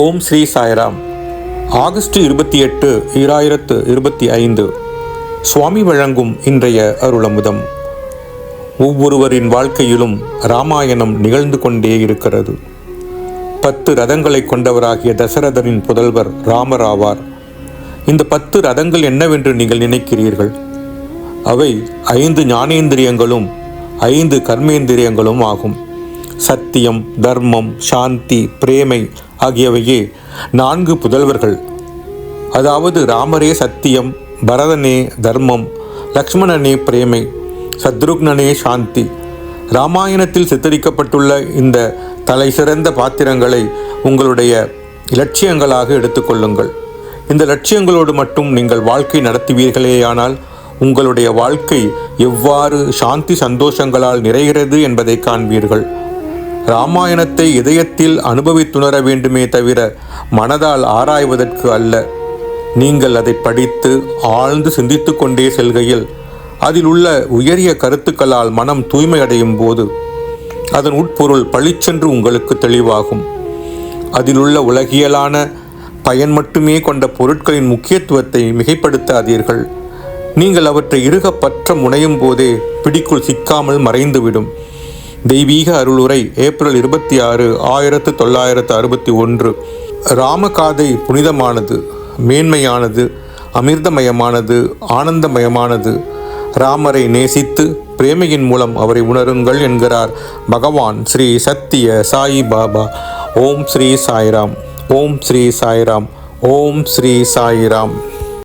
ஓம் Sri Sairam. August இருபத்தி எட்டு ஈராயிரத்து இருபத்தி ஐந்து. சுவாமி வழங்கும் இன்றைய அருளமுதம். ஒவ்வொருவரின் வாழ்க்கையிலும் ராமாயணம் நிகழ்ந்து கொண்டே இருக்கிறது. பத்து ரதங்களை கொண்டவராகிய தசரதரின் புதல்வர் ராமர் ஆவார் இந்த பத்து ரதங்கள் என்னவென்று நீங்கள் நினைக்கிறீர்கள்? அவை ஐந்து ஞானேந்திரியங்களும் ஐந்து கர்மேந்திரியங்களும் ஆகும். சத்தியம் தர்மம் சாந்தி பிரேமை ஆகியவையே நான்கு புதல்வர்கள். அதாவது ராமரே சத்தியம் பரதனே தர்மம் லக்ஷ்மணனே பிரேமை சத்ருக்னனே சாந்தி. ராமாயணத்தில் சித்தரிக்கப்பட்டுள்ள இந்த தலை சிறந்த பாத்திரங்களை உங்களுடைய இலட்சியங்களாக எடுத்துக்கொள்ளுங்கள். இந்த லட்சியங்களோடு மட்டும் நீங்கள் வாழ்க்கை நடத்துவீர்களேயானால் உங்களுடைய வாழ்க்கை எவ்வாறு சாந்தி சந்தோஷங்களால் நிறைகிறது என்பதை காண்பீர்கள். ராமாயணத்தை இதயத்தில் அனுபவித்துணர வேண்டுமே தவிர மனதால் ஆராய்வதற்கு அல்ல. நீங்கள் அதை படித்து ஆழ்ந்து சிந்தித்து கொண்டே செல்கையில் அதில் உள்ள உயரிய கருத்துக்களால் மனம் தூய்மையடையும் போது அதன் உட்பொருள் பளிச்சென்று உங்களுக்கு தெளிவாகும். அதிலுள்ள உலகியலான பயன் மட்டுமே கொண்ட பொருட்களின் முக்கியத்துவத்தை மிகைப்படுத்தாதீர்கள். நீங்கள் அவற்றை இறுக பற்ற முனையும் போதே பிடிக்குள் சிக்காமல் மறைந்துவிடும். தெய்வீக அருளுரை ஏப்ரல் இருபத்தி ஆறு ஆயிரத்து தொள்ளாயிரத்து அறுபத்தி ஒன்று. ராமகாதை புனிதமானது மேன்மையானது அமிர்தமயமானது ஆனந்தமயமானது. ராமரை நேசித்து பிரேமையின் மூலம் அவரை உணருங்கள் என்கிறார் பகவான் ஸ்ரீ சத்திய சாயி பாபா. ஓம் ஸ்ரீ சாய்ராம் ஓம் ஸ்ரீ சாய்ராம் ஓம் ஸ்ரீ சாய்ராம்.